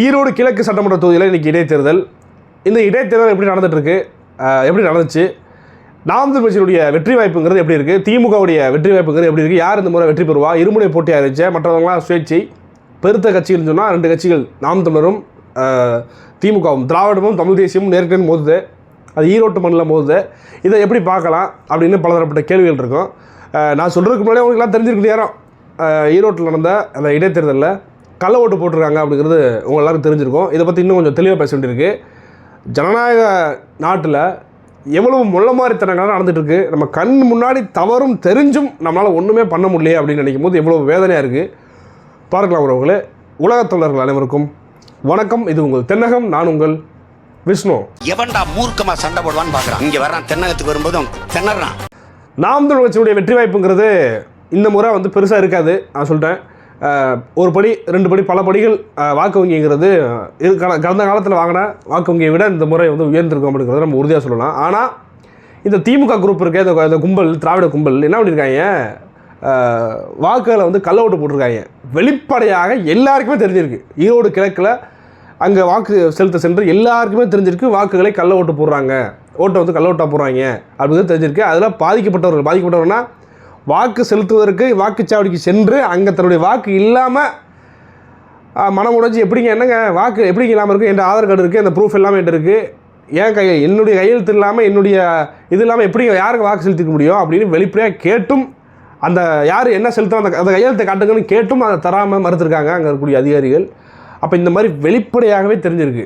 ஈரோடு கிழக்கு சட்டமன்ற தொகுதியில் இன்றைக்கி இடைத்தேர்தல். இந்த இடைத்தேர்தல் எப்படி நடந்துகிட்ருக்கு எப்படி நடந்துச்சு? நாம் கட்சியினுடைய வெற்றி வாய்ப்புங்கிறது எப்படி இருக்குது திமுகவுடைய வெற்றி வாய்ப்புங்கிறது எப்படி இருக்குது யார் இந்த முறை வெற்றி பெறுவா? இருமுனை போட்டியாக இருந்துச்சு மற்றவங்களாம் சுயேட்சை. பெருத்த கட்சிகள்னு சொன்னால் ரெண்டு கட்சிகள். நாம் தமிழரும் திமுகவும். திராவிடமும் தமிழ் தேசியமும் நேருக்கு மோதுது. அது ஈரோட்டு மண்ணில் மோதுது. இதை எப்படி பார்க்கலாம் அப்படின்னு பலதரப்பட்ட கேள்விகள் இருக்கும். நான் சொல்கிறதுக்கு முன்னாடி உங்களுக்குலாம் தெரிஞ்சிருக்கு நேரம். ஈரோட்டில் நடந்த அந்த இடைத்தேர்தலில் கள்ள ஓட்டு போட்டிருக்காங்க அப்படிங்கிறது உங்க எல்லாருக்கும் தெரிஞ்சிருக்கும். இதை பற்றி இன்னும் கொஞ்சம் தெளிவாக பேச வேண்டியிருக்கு. ஜனநாயக நாட்டில் எவ்வளவு முள்ள மாதிரித்தனங்கள்லாம் நடந்துட்டு இருக்கு நம்ம கண் முன்னாடி தவறும் தெரிஞ்சும் நம்மளால் ஒன்றுமே பண்ண முடியல அப்படின்னு நினைக்கும் போது எவ்வளோ வேதனையாக இருக்குது பார்க்கலாம் உறவுகளே. உலகத் தொண்டர்கள் அனைவருக்கும் வணக்கம். இது உங்கள் தென்னகம் நான் உங்கள் விஷ்ணு. எவன்டா மூர்க்கமா சண்டை போடுவான்னு பாக்குறான். இங்க வர்றான் தென்னகத்துக்கு வரும்போதும் திணறான். நாம் தமிழ் கட்சியுடைய வெற்றி வாய்ப்புங்கிறது இந்த முறை வந்து பெருசாக இருக்காது. நான் சொல்லிட்டேன் ஒரு படி ரெண்டு படி பல படிகள் வாக்கு வங்கிங்கிறது இது கட- கடந்த காலத்தில் வாங்கின வாக்கு வங்கியை விட இந்த முறை வந்து உயர்ந்திருக்கும் அப்படிங்கிறத நம்ம உறுதியாக சொல்லலாம். ஆனால் இந்த திமுக குரூப் இருக்க இந்த இந்த கும்பல் திராவிட கும்பல் என்ன பண்ணியிருக்காங்க வாக்குகளை வந்து கள்ள ஓட்டு போட்டிருக்காங்க. வெளிப்படையாக எல்லாருக்குமே தெரிஞ்சிருக்கு. ஈரோடு கிழக்கில் அங்கே வாக்கு செலுத்த சென்று எல்லாருக்குமே தெரிஞ்சிருக்கு வாக்குகளை கள்ள ஓட்டு போடுறாங்க. ஓட்டை வந்து கள்ள ஓட்டாக போடுறாங்க. அப்படிங்கிறது தெரிஞ்சிருக்கு. அதில் பாதிக்கப்பட்டவர்கள் பாதிக்கப்பட்டவர்னால் வாக்கு செலுத்துவதற்கு வாக்குச்சாவடிக்கு சென்று அங்கே தன்னுடைய வாக்கு இல்லாமல் மனம் உடைஞ்சு எப்படிங்க என்னங்க வாக்கு எப்படிங்க இல்லாமல் இருக்குது என் ஆதார் கார்டு இருக்குது அந்த ப்ரூஃப் எல்லாமே என்கிட்ட இருக்குது ஏன் கையை என்னுடைய கையெழுத்து இல்லாமல் என்னுடைய இது இல்லாமல் எப்படிங்க யாருக்கு வாக்கு செலுத்திக்க முடியும்? அப்படின்னு வெளிப்படையாக கேட்டும் அந்த யார் என்ன செலுத்தும் அந்த அந்த கையெழுத்தை காட்டுங்கன்னு கேட்டும் அதை தராமல் மறுத்துருக்காங்க அங்கே இருக்கக்கூடிய அதிகாரிகள். அப்போ இந்த மாதிரி வெளிப்படையாகவே தெரிஞ்சிருக்கு.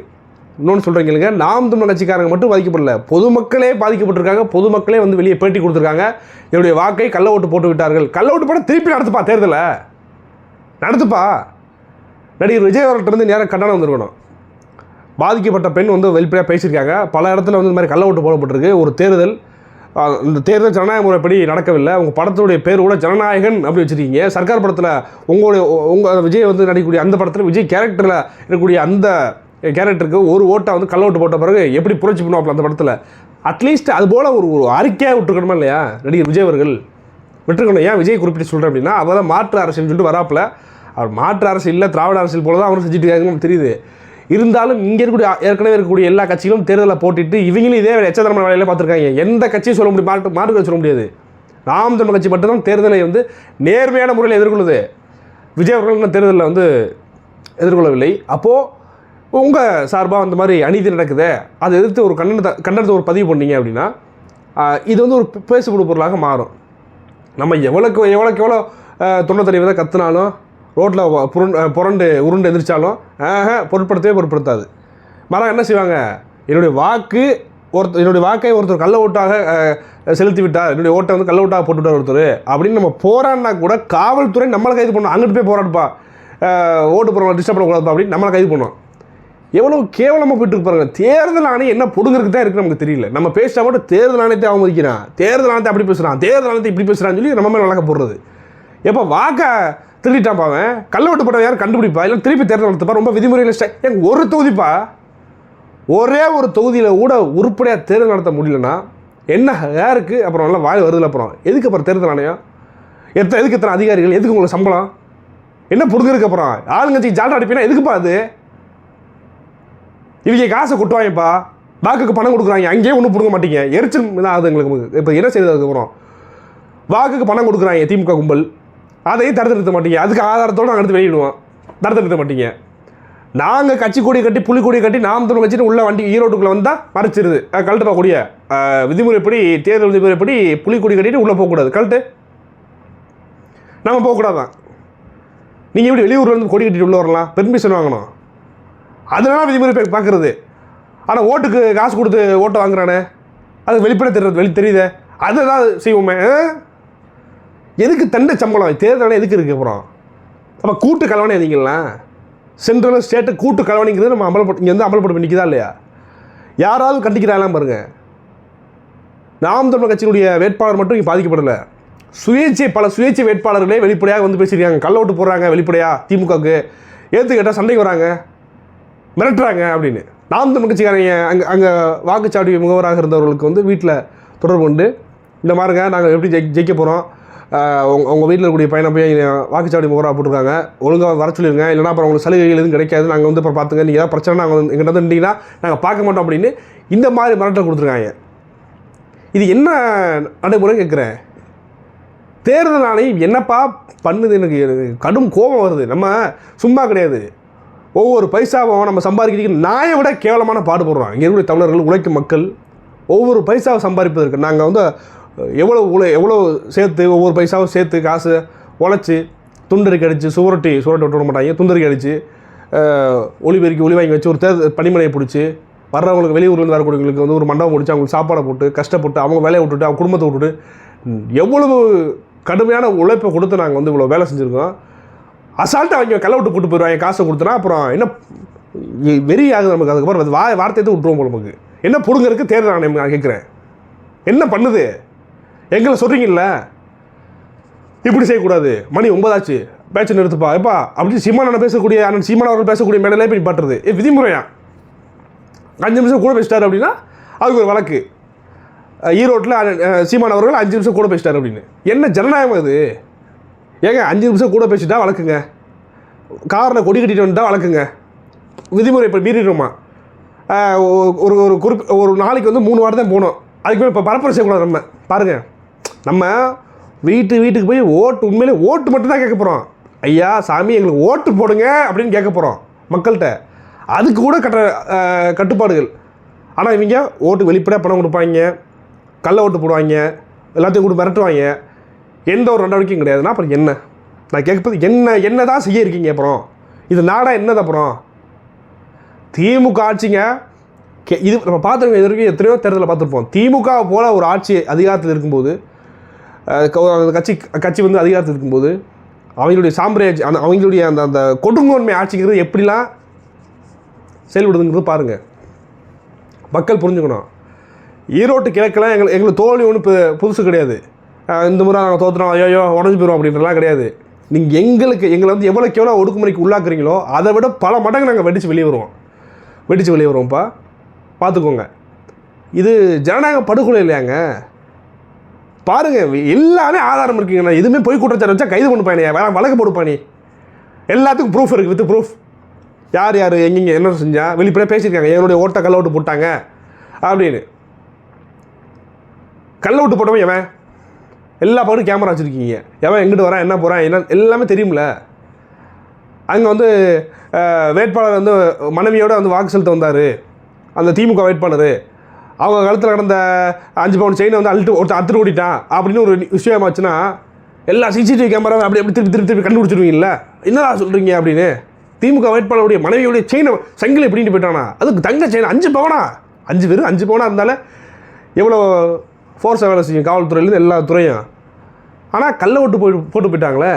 இன்னொன்று சொல்கிறீங்க நாம் தமிழ் கட்சிக்காரங்க மட்டும் பாதிக்கப்படல. பொதுமக்களே பாதிக்கப்பட்டிருக்காங்க. பொதுமக்களே வந்து வெளியே பேட்டி கொடுத்துருக்காங்க. என்னுடைய வாக்கை கள்ள ஓட்டு போட்டு விட்டார்கள். கள்ள ஓட்டு போட திருப்பி நடத்துப்பா தேர்தலை. நடத்துப்பா. நடிகர் விஜய் அவர்கிட்ட நேராக கண்டனம் வந்திருக்கணும். பாதிக்கப்பட்ட பெண் வந்து வெளிப்படையாக பேசியிருக்காங்க. பல இடத்துல வந்து இந்த மாதிரி கள்ள ஓட்டு போடப்பட்டிருக்கு. ஒரு தேர்தல் இந்த தேர்தல் ஜனநாயக முறைப்படி நடக்கவில்லை. உங்கள் படத்துடைய பேர் கூட ஜனநாயகன் அப்படி வச்சுருக்கீங்க. சர்க்கார் படத்தில் உங்களுடைய உங்கள் விஜய் வந்து நடிக்கக்கூடிய அந்த படத்தில் விஜய் கேரக்டரில் இருக்கக்கூடிய அந்த கேரக்டருக்கு ஒரு ஓட்டை வந்து கள்ள ஓட்டு போட்ட பிறகு எப்படி புரட்சி பண்ணுவாப்பில் அந்த படத்தில்? அட்லீஸ்ட் அது போல் ஒரு ஒரு அறிக்கையாக விட்டுருக்கணுமா இல்லையா? நடிகர் விஜய் அவர்கள். விட்டுருக்கணும். ஏன் விஜய் குறிப்பிட்டு சொல்கிறேன் அப்படின்னா அவர் தான் மாற்று அரசியல்னு சொல்லிட்டு வராப்புல. அவர் மாற்று அரசு இல்லை திராவிட அரசியல் போல தான் அவரும் செஞ்சுட்டு இருக்காங்கன்னு தெரியுது. இருந்தாலும் இங்கே இருக்கக்கூடிய ஏற்கனவே இருக்கக்கூடிய எல்லா கட்சிகளும் தேர்தலில் போட்டிட்டு இவங்களும் இதே எச்சதரமான வேலையில் பார்த்துருக்காங்க. எந்த கட்சியும் சொல்ல முடியும் மாற்று மாற்று சொல்ல முடியாது. நாம் தமிழ் கட்சி மட்டும்தான் தேர்தலை வந்து நேர்மையான முறையில் எதிர்கொள்ளுது. விஜய் அவர்கள் தேர்தலில் வந்து எதிர்கொள்ளவில்லை. அப்போது உங்கள் சார்பாக அந்த மாதிரி அநீதி நடக்குதே அதை எதிர்த்து ஒரு கண்டனத்தை கண்டனத்தை ஒரு பதிவு பண்ணீங்க அப்படின்னா இது வந்து ஒரு பேசு பொருளாக மாறும். நம்ம எவ்வளோக்கு எவ்வளோக்கு எவ்வளோ தொண்ணூத்தடி விதை கத்துனாலும் ரோட்டில் புரண்டு புரண்டு உருண்டு எந்திரிச்சாலும் பொருட்படுத்தவே பொருட்படுத்தாது. மரம் என்ன செய்வாங்க? என்னுடைய வாக்கு ஒருத்தர் என்னுடைய வாக்கை ஒருத்தர் கள்ள ஓட்டாக செலுத்தி விட்டார் என்னுடைய ஓட்டை வந்து கள்ள ஓட்டாக போட்டு விட்டார் ஒருத்தர் அப்படின்னு நம்ம போராடினா கூட காவல்துறை நம்மளை கைது பண்ணணும் அங்கிட்டு போய் போராடுப்பா. ஓட்டு போகிறவங்க டிஸ்டர்ப் பண்ணக்கூடாதுப்பா அப்படின்னு நம்மளை கைது பண்ணுவோம் எவ்வளோ கேவலமாக போயிட்டு இருப்பாங்க பாருங்க. தேர்தல் ஆணையம் என்ன பொடுங்கிறதுக்கு தான் இருக்கு நமக்கு தெரியல. நம்ம பேசிட்டா மட்டும் தேர்தல் ஆணையத்தை அவமதிக்கிறான். தேர்தல் ஆணையத்தை அப்படி பேசுகிறான் தேர்தல் ஆணையத்தை இப்படி பேசுகிறான்னு சொல்லி நம்ம மேலே வழக்க போடுறது. எப்போ வாக்கை திருடிட்டான் பாவன் கள்ள ஓட்டு போட்ட யாரும் கண்டுபிடிப்பா? இல்லை திருப்பி தேர்தல் நடத்துப்பா? ரொம்ப விதிமுறையில் ஸ்டை- ஒரு தொகுதிப்பா? ஒரே ஒரு தொகுதியில் கூட உருப்படியாக தேர்தல் நடத்த முடியலன்னா என்ன யாருக்கு அப்புறம் நல்லா வாய் வருதுல அப்புறம். எதுக்கு அப்புறம் தேர்தல் ஆணையம்? எத்தனை எதுக்கு எத்தனை அதிகாரிகள்? எதுக்கு உங்களுக்கு சம்பளம்? என்ன புடுங்கிறதுக்கு அப்புறம்? ஆளுங்கட்சி ஜால்ரா அடிப்பீங்கன்னா எதுக்குப்பா அது? இவங்க காசை கொட்டுவாங்கப்பா. வாக்குக்கு பணம் கொடுக்குறாங்க. அங்கேயே ஒன்றும் பிடுங்க மாட்டீங்க. எரிச்சல் தான் ஆகுது எங்களுக்கு இப்போ என்ன செய்யுது அதுக்கப்புறம் வாக்குக்கு பணம் கொடுக்குறாங்க திமுக கும்பல். அதையும் தடுத்து நிறுத்த மாட்டீங்க. அதுக்கு ஆதாரத்தோடு நாங்கள் எடுத்து வெளியிடுவோம். தடுத்து நிறுத்த மாட்டீங்க. நாங்கள் கட்சி கொடி கட்டி புலி கொடி கட்டி நாம் தமிழ் கட்சின்னு உள்ள வண்டி ஈரோட்டுக்குள்ளே வந்தால் மறைச்சிருது. அஹ் கழட்டுப்பா கொடிய விதிமுறைப்படி தேர்தல் விதிமுறைப்படி புலி கொடி கட்டிட்டு உள்ளே போகக்கூடாது கழட்டு. நம்ம போகக்கூடாதான் நீங்கள் எப்படி வெளியூர்லேருந்து கொடி கட்டிட்டு உள்ளே வரலாம்? பெர்மிஷன் வாங்கணும். அதனால விதிமுறை பார்க்குறது. ஆனால் ஓட்டுக்கு காசு கொடுத்து ஓட்டை வாங்குறானே? அது வெளிப்படை தெரியுது வெளி தெரியுதே? அதை தான் செய்வோமே. எதுக்கு தண்டை சம்பளம்? தேர்தல் எதுக்கு இருக்கு அப்புறம்? அப்போ கூட்டு கலவணை எதிங்களா சென்ட்ரல் ஸ்டேட்டு கூட்டு கலவணைங்கிறது நம்ம அமல்பட்டு இங்கே வந்து அமல்பட்டு நிற்கிதா இல்லையா? யாராவது கண்டிக்கிறாங்களாம் பாருங்கள் நாம் தமிழ் கட்சியினுடைய வேட்பாளர் மட்டும் இங்கே பாதிக்கப்படலை. சுயேட்சை பல சுயேட்சை வேட்பாளர்களே வெளிப்படையாக வந்து பேசியிருக்காங்க. கள்ள ஓட்டு போடுறாங்க வெளிப்படையாக திமுகவுக்கு. ஏற்று கேட்டால் சண்டைக்கு வராங்க. மிரட்டுறாங்க அப்படின்னு. நாம் தமிழ் கட்சிக்காரங்க அங்கே அங்கே வாக்குச்சாவடி முகவராக இருந்தவர்களுக்கு வந்து வீட்டில் தொடர்பு கொண்டு இந்த மாதிரிங்க நாங்கள் எப்படி ஜெயி ஜெயிக்க போகிறோம் உங்கள் உங்கள் வீட்டில் இருக்கக்கூடிய பையனை போய் வாக்குச்சாவடி முகவராக போட்டிருக்காங்க. ஒழுங்காக வர சொல்லிடுங்க இல்லைனா அப்புறம் உங்களுக்கு சலுகைகள் எதுவும் கிடைக்காது நாங்கள் வந்து அப்புறம் பார்த்துங்க நீங்கள் ஏதாவது பிரச்சனை நாங்கள் வந்து எங்கிட்ட வந்துட்டீங்கன்னா நாங்கள் பார்க்க மாட்டோம் அப்படின்னு இந்த மாதிரி மிரட்டல் கொடுத்துருக்காங்க. இது என்ன நடைமுறை கேட்குறேன் தேர்தல் ஆணையம் என்னப்பா பண்ணுது எனக்கு எனக்கு கடும் கோபம் வருது. நம்ம சும்மா கிடையாது. ஒவ்வொரு பைசாவும் நம்ம சம்பாதிக்கிறதுக்கு நாயை விட கேவலமான பாடுபடுறோம் இங்கே இருக்கிற தமிழர்கள் உழைக்கும் மக்கள் ஒவ்வொரு பைசாவை சம்பாதிப்பதற்கு நாங்கள் வந்து எவ்வளோ உழை எவ்வளோ சேர்த்து ஒவ்வொரு பைசாவும் சேர்த்து காசு உழைச்சி துண்டறி அடித்து சுவரொட்டி சுவரொட்டி விட்டு விட மாட்டாங்க. துண்டறிக்கை அடித்து ஒளிபெருக்கி ஒளி வாங்கி வச்சு ஒரு தேர் பனிமலையை பிடிச்சி வர்றவங்களுக்கு வெளியூர்லேருந்து வரக்கூடியவங்களுக்கு வந்து ஒரு மண்டபம் பிடிச்சி அவங்களுக்கு சாப்பாடை போட்டு கஷ்டப்பட்டு அவங்க வேலையை விட்டுட்டு அவங்க குடும்பத்தை விட்டுட்டு எவ்வளவு கடுமையான உழைப்பை கொடுத்து நாங்கள் வந்து இவ்வளோ வேலை செஞ்சுருக்கோம். அசால்ட்டாக அவங்க கள்ள விட்டு கூட்டு போயிடுவாங்க காசை கொடுத்தனா அப்புறம் என்ன வெறி ஆகுது நமக்கு. அதுக்கப்புறம் அது வா வார்த்தையை தான் விட்டுருவோம் போல நமக்கு. என்ன பிடுங்கறதுக்கு தேர்தல் ஆணையம் நான் கேட்குறேன். என்ன பண்ணுது? எங்களை சொல்கிறீங்கல்ல இப்படி செய்யக்கூடாது. மணி ஒன்பதாச்சு. பேச்சு நிறுத்துப்பா. எப்பா அப்படி சீமான பேசக்கூடிய அண்ணன் சீமான் அவர்கள் பேசக்கூடிய மேடையிலே போய் பாட்டுறது ஏ விதிமுறையா? அஞ்சு நிமிஷம் கூட பேசிட்டார் அப்படின்னா அதுக்கு ஒரு வழக்கு. ஈரோட்டில் அண்ணன், சீமான் அவர்கள் அஞ்சு நிமிஷம் கூட பேசிட்டாரு அப்படின்னு. என்ன ஜனநாயகம் அது? ஏங்க அஞ்சு நிமிஷம் கூட பேசிட்டா வழக்குங்க. காரில் கொடி கட்டிட்டு வந்துட்டா வழக்குங்க. விதிமுறை இப்போ மீறிடுமா ஒரு ஒரு குறிப்பு ஒரு நாளைக்கு வந்து மூணு வாரம் தான் போகணும். அதுக்கு மேலே இப்போ பரப்புரை செய்யக்கூடாது நம்ம. பாருங்கள் நம்ம வீட்டு வீட்டுக்கு போய் ஓட்டு உண்மையிலே ஓட்டு மட்டும் தான் கேட்க போகிறோம் ஐயா சாமி எங்களுக்கு ஓட்டு போடுங்க அப்படின்னு கேட்க போகிறோம் மக்கள்கிட்ட. அதுக்கு கூட கட்ட கட்டுப்பாடுகள். ஆனால் இவங்க ஓட்டு வெளிப்படையாக பணம் கொடுப்பாங்க கள்ள ஓட்டு போடுவாங்க எல்லாத்தையும் கூட மிரட்டுவாங்க. எந்த ஒரு நடவடிக்கையும் கிடையாதுன்னா அப்புறம் என்ன? நான் கேட்கறது என்ன என்ன தான் செய்ய இருக்கீங்க அப்புறம்? இது நாடா என்னது அப்புறம்? திமுக ஆட்சிங்க கே- இது நம்ம பார்த்துருக்கோம் இது வரைக்கும் எத்தனையோ தேர்தலில் பார்த்துருப்போம். திமுக போல் ஒரு ஆட்சி அதிகாரத்தில் இருக்கும்போது அந்த கட்சி கட்சி வந்து அதிகாரத்தில் இருக்கும்போது அவங்களுடைய சாம்பிராஜ் அந்த அவங்களுடைய அந்த அந்த கொடுங்கோன்மை ஆட்சிங்கிறது எப்படிலாம் செயல்படுதுங்கிறது பாருங்கள் மக்கள் புரிஞ்சுக்கணும். ஈரோட்டு கிழக்கெல்லாம் எங்களை எங்களுக்கு தோல்வி ஒன்றும் புதுசு கிடையாது. இந்த முறை நாங்கள் தோத்துறோம் ஐயோ உடஞ்சி போயிடும் அப்படின்றலாம் கிடையாது. நீங்கள் எங்களுக்கு எங்களை வந்து எவ்வளோக்கு எவ்வளோ ஒடுக்குமுறைக்கு உள்ளாக்குறீங்களோ அதை விட பல மடங்கு நாங்கள் வெடித்து வெளியே வருவோம் வெடித்து வெளியே வருவோம்ப்பா பார்த்துக்கோங்க. இது ஜனநாயக படுகொலை இல்லையாங்க? பாருங்கள் எல்லாமே ஆதாரம் இருக்குங்கண்ணா எதுவுமே போய் குற்றச்சாட்டு வச்சா கைது பண்ணுப்பானே. வேற வழக்கு போடு எல்லாத்துக்கும் ப்ரூஃப் இருக்குது வித் ப்ரூஃப் யார் யார் எங்கெங்கே என்ன செஞ்சால் வெளிப்படையாக பேசியிருக்காங்க. என்னுடைய ஓட்ட கள்ள ஓட்டு போட்டாங்க. அப்படின்னு. கள்ள ஓட்டு போட்டவன் எவன்? எல்லா பக்கமும் கேமரா வச்சுருக்கீங்க. எவன் எங்கிட்டு வரான் என்ன போகிறான் என்ன எல்லாமே தெரியும்ல. அங்கே வந்து வேட்பாளர் வந்து மனைவியோடு வந்து வாக்கு செலுத்த வந்தார். அந்த திமுக வேட்பாளர். அவங்க காலத்தில் கடந்த அஞ்சு பவுன் செயினை வந்து அழுட்டு ஒருத்தன் அத்துட்டு ஓடிட்டான். அப்படின்னு ஒரு விஷயமாச்சுன்னா எல்லா சிசிடிவி கேமராவும் அப்படி அப்படி திருப்பி திருப்பி திருப்பி கண்டுபிடிச்சிருவீங்கல்ல. என்னடா சொல்கிறீங்க அப்படின்னு. திமுக வேட்பாளருடைய மனைவியுடைய செயினை சங்கிலி பிடிட்டு போயிட்டானா? அதுக்கு தங்க செயின் அஞ்சு பவுனா? அஞ்சு பேர் அஞ்சு பவுனா இருந்தால எவ்வளோ ஃபோர்ஸாக வேலை செய்யும் காவல்துறையிலேருந்து எல்லா துறையும். ஆனால் கல்லை ஓட்டு போய் போட்டு போயிட்டாங்களே?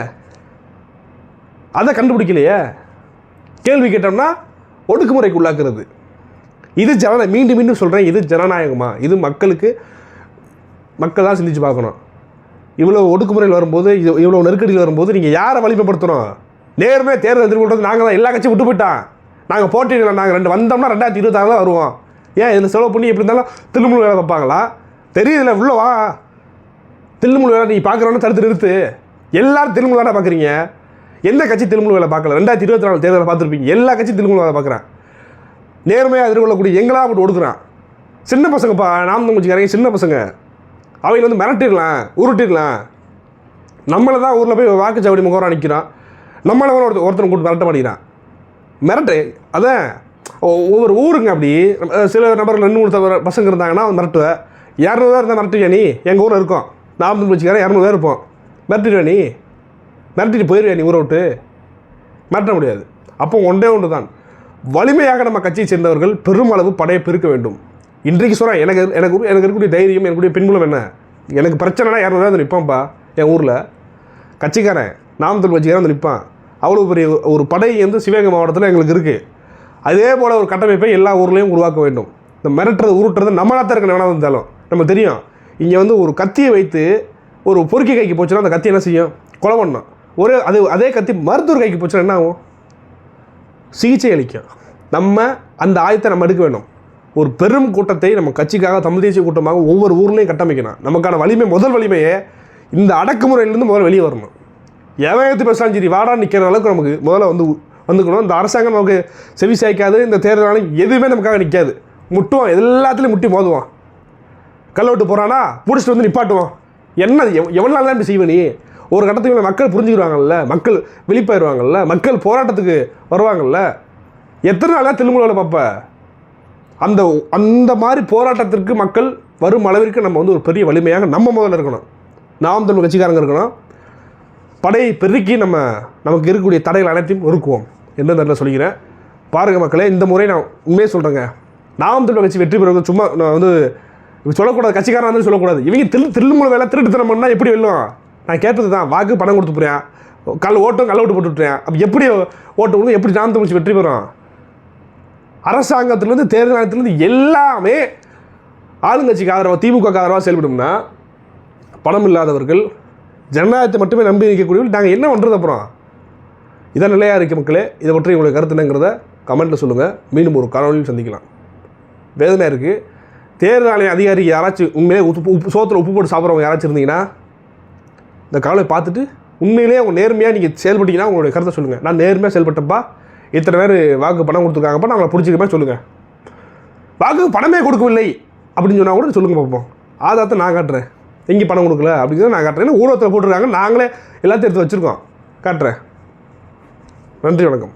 அதை கண்டுபிடிக்கலையே? கேள்வி கேட்டோம்னா ஒடுக்குமுறைக்கு உள்ளாக்குறது. இது ஜன மீண்டும் மீண்டும் சொல்கிறேன் இது ஜனநாயகமா? இது மக்களுக்கு மக்கள் தான் சிந்திச்சு பார்க்கணும். இவ்வளோ ஒடுக்குமுறையில் வரும்போது இது இவ்வளோ நெருக்கடியில் வரும்போது நீங்கள் யாரை வலிமைப்படுத்தணும்? நேர்மே தேர்தல் எதிர்கொள்றது நாங்கள் தான் எல்லா கட்சியும் விட்டு போயிட்டான் நாங்கள் போட்டியிடல நாங்கள் ரெண்டு வந்தோம்னா ரெண்டாயிரத்தி இருபத்தாறு தான் வருவோம். ஏன் இதில் செலவு பண்ணி எப்படி இருந்தாலும் திருமணம் வேலை வைப்பாங்களா? தெரியுதுல உள்ள வா. திருமுழு வேலை நீ பார்க்குறவன தடுத்து நிறுத்து. எல்லாரும் திருமுழு வேலை பார்க்குறீங்க எந்த கட்சி திருமுழு வேலை பார்க்கல ரெண்டாயிரத்தி இருபத்தி நாலு தேர்தலை பார்த்துருப்பீங்க. எல்லா கட்சியும் திருமுழு வேலை பார்க்குறேன் நேர்மையாக எதிர்கொள்ளக்கூடிய எங்களா போட்டு ஒடுக்குறான். சின்ன பசங்கப்பா நாம் தங்கச்சிக்காரங்க சின்ன பசங்க. அவங்க வந்து மிரட்டிடலாம் உருட்டிடலாம். நம்மளை தான் ஊரில் போய் வாக்குச்சாவடி முகவரம் நிற்கிறான் நம்மளை ஒருத்தர் ஒருத்தனை கூட்டு மிரட்ட மாட்டேங்கிறான். மிரட்டு அதான் ஒவ்வொரு ஊருங்க அப்படி. சில நபர்கள் ரெண்டு மூணு பசங்க இருந்தாங்கன்னா மிரட்டுவேன் இரநூறு பேர் இருந்தால் மிரட்டுவியா நீ? எங்கள் ஊரில் இருக்கோம். நாமக்கல் வச்சுக்கிறேன் இரநூறு பேர் இருப்போம். மிரட்டிடுவா நீ? மிரட்டிட்டு போயிடுவியா நீ ஊரை விட்டு? மிரட்ட முடியாது. அப்போ ஒன்றே ஒன்று தான். வலிமையாக நம்ம கட்சியை சேர்ந்தவர்கள் பெருமளவு படையை பெருக்க வேண்டும். இன்றைக்கு சொல்கிறேன் எனக்கு எனக்கு எனக்கு இருக்கக்கூடிய தைரியம் எனக்குடைய பின்புலம் என்ன? எனக்கு பிரச்சனைனா இரநூறு வந்து நிற்பான்ப்பா என் ஊரில். கட்சிக்காரன் நாமக்கல் வச்சுக்காரன் வந்து நிற்பான் அவ்வளோ பெரிய ஒரு படை வந்து சிவகங்கை மாவட்டத்தில் எங்களுக்கு இருக்குது அதே போல் ஒரு கட்டமைப்பை எல்லா ஊர்லேயும் உருவாக்க வேண்டும். இந்த மிரட்டுறது உருட்டுறது நம்மளாக தான் இருக்க வேணாம் இருந்தாலும். நம்ம தெரியும். இங்கே வந்து ஒரு கத்தியை வைத்து ஒரு பொறுக்கி கைக்கு போச்சுன்னா அந்த கத்தி என்ன செய்யும்? கொலை பண்ணும் ஒரே அது அதே கத்தி மருத்துவர் கைக்கு போச்சுன்னா என்ன ஆகும்? சிகிச்சை அளிக்கும். நம்ம அந்த ஆயத்தை நம்ம எடுக்க வேணும். ஒரு பெரும் கூட்டத்தை நம்ம கட்சிக்காக தமிழ் தேசிய கூட்டமாக ஒவ்வொரு ஊர்லேயும் கட்டமைக்கணும். நமக்கான வலிமை முதல் வலிமையே இந்த அடக்குமுறையிலேருந்து முதல்ல வெளியே வரணும். எவன் எடுத்து பேசலாம் சரி வாடா நிற்கிற அளவுக்கு நமக்கு முதல்ல வந்து வந்துக்கணும். இந்த அரசாங்கம் நமக்கு செவி சாய்க்காது இந்த தேர்தலாலும் எதுவுமே நமக்காக நிற்காது முட்டுவோம் எல்லாத்துலேயும் முட்டி மோதுவான். கல்ல விட்டு போகிறானா பிடிச்சிட்டு வந்து நிப்பாட்டுவோம் என்ன எவ் எவ்வளோ நாள் தான் இப்படி செய்வ நீ? ஒரு கட்டத்துக்கு மக்கள் புரிஞ்சுக்கிடுவாங்கல்ல மக்கள் விழிப்பாயிருவாங்கல்ல மக்கள் போராட்டத்துக்கு வருவாங்கல்ல எத்தனை நாளாக தான் பார்ப்ப? அந்த அந்த மாதிரி போராட்டத்திற்கு மக்கள் வரும் அளவிற்கு நம்ம வந்து ஒரு பெரிய வலிமையாக நம்ம முதல்ல இருக்கணும். நாம் தமிழ் கட்சிக்காரங்க இருக்கணும். படையை பெருக்கி நம்ம நமக்கு இருக்கக்கூடிய தடைகள் அனைத்தையும் ஒருக்குவோம் என்று நான் சொல்லிக்கிறேன்? பாருங்கள் மக்களே இந்த முறை நான் உண்மையே சொல்கிறேங்க நாம் தமிழ் கட்சி வெற்றி பெறுவது சும்மா நான் வந்து இப்படி சொல்லக்கூடாது கட்சிக்காரன் வந்து சொல்லக்கூடாது. இவங்க திரு திருமூல வேலை திருட்டுத்தனம் பண்ணால் எப்படி வெல்லும் நான் கேட்டது தான். வாக்கு பணம் கொடுத்து போகிறேன் கல் ஓட்டும் கள்ள ஓட்டு போட்டு விட்டுறேன் அப்போ எப்படி ஓட்டு விடுவோம் எப்படி நாம் தமிழ்ச்சி வெற்றி பெறும் அரசாங்கத்திலேருந்து தேர்தல் ஆணையத்திலேருந்து எல்லாமே ஆளுங்கட்சிக்கு ஆதரவாக திமுக ஆதரவாக செயல்படும்னா பணம் இல்லாதவர்கள் ஜனநாயகத்தை மட்டுமே நம்பி நிற்கக்கூடியவர்கள் நாங்கள் என்ன பண்ணுறது அப்புறம்? இதான் நிலையாக இருக்க மக்களே. இதை பற்றி உங்களுடைய கருத்து என்னங்கிறத கமெண்ட்டில் சொல்லுங்கள் மீண்டும் ஒரு காணொலியில் சந்திக்கலாம். வேதனையாக இருக்குது தேர்தல் ஆணைய அதிகாரி யாராச்சும் உண்மையிலே உப்பு உப்பு சோத்தில் உப்பு போட்டு சாப்பிட்றவங்க யாராச்சும் இருந்தீங்கன்னா இந்த காலை பார்த்துட்டு உண்மையிலேயே அவங்க நேர்மையாக நீங்கள் செயல்பட்டீங்கன்னா உங்களுடைய கருத்தை சொல்லுங்கள் நான் நேர்மையாக செயல்பட்டப்பா இத்தனை பேர் வாக்கு பணம் கொடுத்துருக்காங்கப்பா நாங்கள் அவங்களை சொல்லுங்கள் வாக்கு பணமே கொடுக்கவில்லை அப்படின்னு சொன்னால் கூட சொல்லுங்கள் பார்ப்போம் ஆதாரத்தை நான் காட்டுறேன். எங்கே பணம் கொடுக்கல அப்படிங்கிறத நான் காட்டுறேன். ஊடகத்தில் போட்டிருக்காங்க. நாங்களே எல்லாத்தையும் எடுத்து வச்சுருக்கோம். காட்டுறேன். நன்றி வணக்கம்.